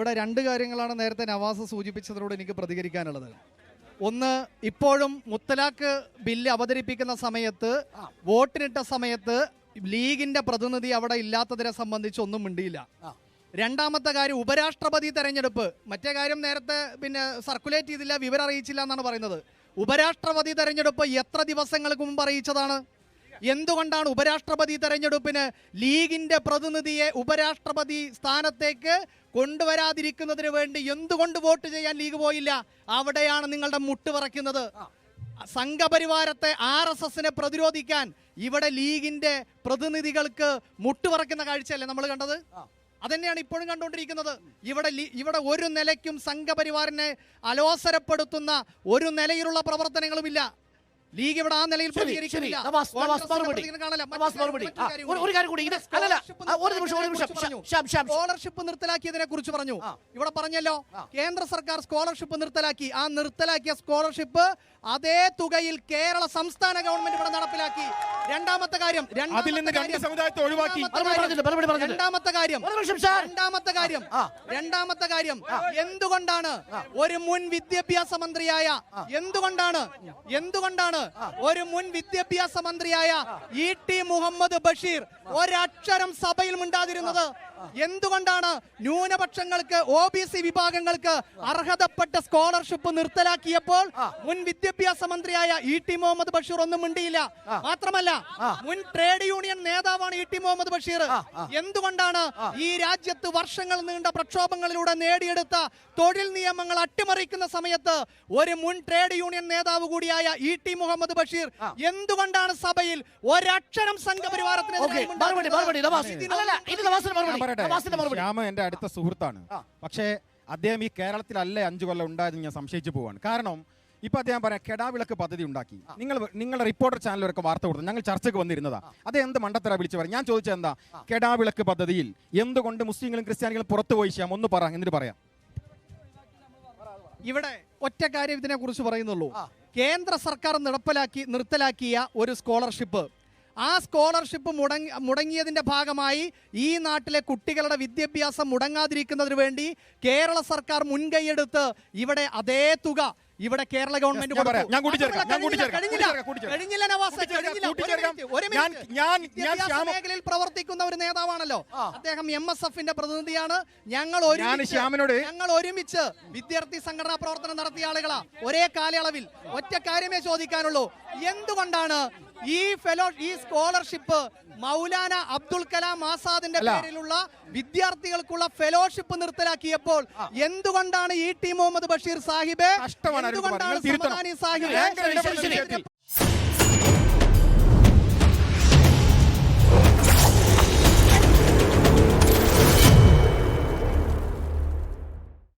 ഇവിടെ രണ്ട് കാര്യങ്ങളാണ് നേരത്തെ നവാസ് സൂചിപ്പിച്ചതിനോട് എനിക്ക് പ്രതികരിക്കാനുള്ളത്. ഒന്ന് ഇപ്പോഴും മുത്തലാഖ് ബില്ല് അവതരിപ്പിക്കുന്ന സമയത്ത് വോട്ടിനിട്ട സമയത്ത് ലീഗിന്റെ പ്രതിനിധി അവിടെ ഇല്ലാത്തതിനെ സംബന്ധിച്ച് ഒന്നും മിണ്ടിയില്ല. രണ്ടാമത്തെ കാര്യം ഉപരാഷ്ട്രപതി തെരഞ്ഞെടുപ്പ്. മറ്റേ കാര്യം നേരത്തെ പിന്നെ സർക്കുലേറ്റ് ചെയ്തില്ല വിവരം അറിയിച്ചില്ല എന്നാണ് പറയുന്നത്. ഉപരാഷ്ട്രപതി തെരഞ്ഞെടുപ്പ് എത്ര ദിവസങ്ങൾക്ക് മുമ്പ് അറിയിച്ചതാണ്? എന്തുകൊണ്ടാണ് ഉപരാഷ്ട്രപതി തെരഞ്ഞെടുപ്പിന് ലീഗിന്റെ പ്രതിനിധിയെ ഉപരാഷ്ട്രപതി സ്ഥാനത്തേക്ക് കൊണ്ടുവരാതിരിക്കുന്നതിന് വേണ്ടി എന്തുകൊണ്ട് വോട്ട് ചെയ്യാൻ ലീഗ് പോയില്ല? അവിടെയാണ് നിങ്ങളുടെ മുട്ട് പറയ്ക്കുന്നത് സംഘപരിവാരത്തെ ആർ എസ് എസിനെ പ്രതിരോധിക്കാൻ ഇവിടെ ലീഗിന്റെ പ്രതിനിധികൾക്ക് മുട്ടുപറക്കുന്ന കാഴ്ചയല്ലേ നമ്മൾ കണ്ടത്? അതന്നെയാണ് ഇപ്പോഴും കണ്ടുകൊണ്ടിരിക്കുന്നത്. ഇവിടെ ഇവിടെ ഒരു നിലയ്ക്കും സംഘപരിവാറിനെ അലോസരപ്പെടുത്തുന്ന ഒരു നിലയിലുള്ള പ്രവർത്തനങ്ങളുമില്ല ലീഗ് ഇവിടെ ആ നിലയിൽ ഒരു- കാര്യം കൂടി ഒരു നിമിഷം ഒരു നിമിഷം. സ്കോളർഷിപ്പ് നിർത്തലാക്കിയതിനെ കുറിച്ച് പറഞ്ഞു. ഇവിടെ പറഞ്ഞല്ലോ കേന്ദ്ര സർക്കാർ സ്കോളർഷിപ്പ് നിർത്തലാക്കി. ആ നിർത്തലാക്കിയ സ്കോളർഷിപ്പ് അതേ തുകയിൽ കേരള സംസ്ഥാന ഗവൺമെന്റ് ഇവിടെ നടപ്പിലാക്കി. രണ്ടാമത്തെ കാര്യം രണ്ടാമത്തെ അതിൽ നിന്ന് രണ്ട് കാര്യം- രണ്ടാമത്തെ കാര്യം രണ്ടാമത്തെ കാര്യം. എന്തുകൊണ്ടാണ് ഒരു മുൻ വിദ്യാഭ്യാസ മന്ത്രിയായ എന്തുകൊണ്ടാണ് എന്തുകൊണ്ടാണ് ഒരു മുൻ വിദ്യാഭ്യാസ മന്ത്രിയായ ഇ ടി മുഹമ്മദ് ബഷീർ ഒരക്ഷരം സഭയിൽ മിണ്ടാതിരുന്നത് എന്തുകൊണ്ടാണ് ന്യൂനപക്ഷങ്ങൾക്ക് ഒ ബി സി വിഭാഗങ്ങൾക്ക് അർഹതപ്പെട്ട സ്കോളർഷിപ്പ് നിർത്തലാക്കിയപ്പോൾ മുൻ വിദ്യാഭ്യാസ മന്ത്രിയായ ഇ ടി മുഹമ്മദ് ബഷീർ ഒന്നും മിണ്ടിയില്ല? മാത്രമല്ല മുൻ ട്രേഡ് യൂണിയൻ നേതാവാണ് ഇ ടി മുഹമ്മദ് ബഷീർ. എന്തുകൊണ്ടാണ് ഈ രാജ്യത്ത് വർഷങ്ങൾ നീണ്ട പ്രക്ഷോഭങ്ങളിലൂടെ നേടിയെടുത്ത തൊഴിൽ നിയമങ്ങൾ അട്ടിമറിക്കുന്ന സമയത്ത് ഒരു മുൻ ട്രേഡ് യൂണിയൻ നേതാവ് കൂടിയായ ഇ ടി മുഹമ്മദ് ബഷീർ എന്തുകൊണ്ടാണ് സഭയിൽ ഒരക്ഷരം സംഘപരിവാരത്തിനെതിരെ പറയട്ടെ. ശ്യാമ എന്റെ അടുത്ത സുഹൃത്താണ്. പക്ഷേ അദ്ദേഹം ഈ കേരളത്തിലല്ലേ അഞ്ചു കൊല്ലം ഉണ്ടായതെന്ന് ഞാൻ സംശയിച്ചു പോവാണ്. കാരണം ഇപ്പൊ അദ്ദേഹം പറയാം കെടാവിളക്ക് പദ്ധതി ഉണ്ടാക്കി. നിങ്ങൾ നിങ്ങളുടെ റിപ്പോർട്ടർ ചാനലിലൊക്കെ വാർത്ത കൊടുത്തു. ഞങ്ങൾ ചർച്ചയ്ക്ക് വന്നിരുന്നതാ. അത് എന്ത് മണ്ടത്തര വിളിച്ചു പറയും? ഞാൻ ചോദിച്ചത് എന്താ? കെടാവിളക്ക് പദ്ധതിയിൽ എന്തുകൊണ്ട് മുസ്ലിങ്ങളും ക്രിസ്ത്യാനികളും പുറത്തു പോയി ചെയ്യാം ഒന്ന് പറ എന്നിട്ട് പറയാം. ഇവിടെ ഒറ്റ കാര്യം ഇതിനെ കുറിച്ച് പറയുന്നുള്ളൂ കേന്ദ്ര സർക്കാർ നടപ്പിലാക്കി നിർത്തലാക്കിയ ഒരു സ്കോളർഷിപ്പ് ആ സ്കോളർഷിപ്പ് മുടങ്ങി മുടങ്ങിയതിന്റെ ഭാഗമായി ഈ നാട്ടിലെ കുട്ടികളുടെ വിദ്യാഭ്യാസം മുടങ്ങാതിരിക്കുന്നതിന് വേണ്ടി കേരള സർക്കാർ മുൻകൈയെടുത്ത് ഇവിടെ അതേ തുക ഇവിടെ കേരള ഗവൺമെന്റ് മേഖലയിൽ പ്രവർത്തിക്കുന്ന ഒരു നേതാവാണല്ലോ. അദ്ദേഹം എം എസ് എഫിന്റെ പ്രതിനിധിയാണ്. ഞങ്ങൾ ശ്യാമിനോട് ഞങ്ങൾ ഒരുമിച്ച് വിദ്യാർത്ഥി സംഘടനാ പ്രവർത്തനം നടത്തിയ ആളുകളാ. ഒരേ കാലയളവിൽ. ഒറ്റ കാര്യമേ ചോദിക്കാനുള്ളൂ. എന്തുകൊണ്ടാണ് ഈ ഫെലോ ഈ സ്കോളർഷിപ്പ് മൗലാന അബ്ദുൽ കലാം ആസാദിന്റെ. പേരിലുള്ള വിദ്യാർത്ഥികൾക്കുള്ള ഫെലോഷിപ്പ് നിർത്തലാക്കിയപ്പോൾ എന്തുകൊണ്ടാണ് ഈ ടി മുഹമ്മദ് ബഷീർ സാഹിബ്. എന്തുകൊണ്ടാണ് സാഹിബ്?